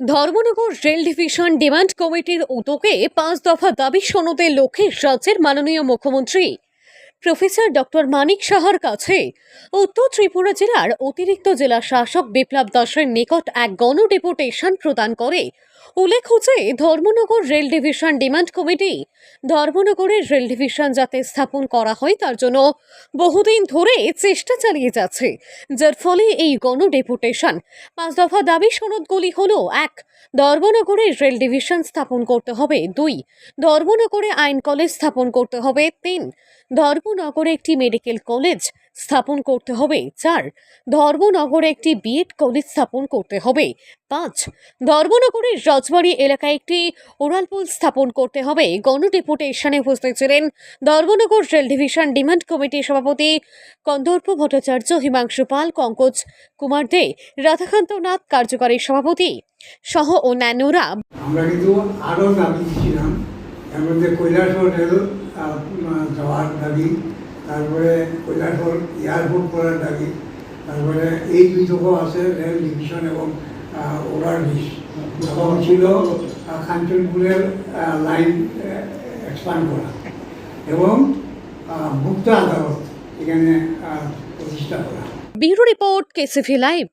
Dharmanagar rail division demand কমিটির উদ্যোগে পাঁচ দফা দাবি সনদের লক্ষ্যে রাজ্যের মাননীয় মুখ্যমন্ত্রী প্রফেসর ডক্টর মানিক সাহার কাছে। উত্তর ত্রিপুরা জেলার অতিরিক্ত জেলা শাসক বিপ্লব দাসের নিকট এক গণ ডেপুটেশন প্রদান করে। উল্লেখ্য যে, Dharmanagar rail division demand committee ধর্মনগরের rail division যাতে স্থাপন করা হয়, তার জন্য বহুদিন ধরে চেষ্টা চালিয়ে যাচ্ছে। যার ফলে এই গণ ডেপুটেশন পাঁচ দফা দাবি সনদগুলি হল, এক, ধর্মনগরে রেল ডিভিশন স্থাপন করতে হবে। দুই, ধর্মনগরে আইন কলেজ স্থাপন করতে হবে। তিন ধর্মনগরে একটি মেডিকেল কলেজ স্থাপন করতে হবে। চার, ধর্মনগরে একটি বিএড কলেজ স্থাপন করতে হবে। পাঁচ, ধর্মনগরের রাজবাড়ি এলাকায় একটি ওরালপুল স্থাপন করতে হবে। গণ ডেপুটেশনে উপস্থিত ছিলেন ধর্মনগর রেল ডিভিশন ডিমান্ড কমিটির সভাপতি কন্দর্প ভট্টাচার্য, হিমাংশু পাল কঙ্কজ কুমার দে রাধাকান্ত নাথ কার্যকারী সভাপতি সহ অন্যান্যরা। আমরা কিন্তু আরও দাবি দিয়েছিলাম এর মধ্যে রেল যাওয়ার দাবি তারপরে কৈলাসহর এয়ারপোর্ট করার দাবি তারপরে এই দুই দুইটুকু আছে রেল ডিভিশন এবং ওভার ব্রিজ। এবং ছিল আহ, কাঞ্চনপুরের লাইন এক্সপান্ড করা এবং মুক্ত আদালত এখানে প্রতিষ্ঠা করা। Bureau report KCV live.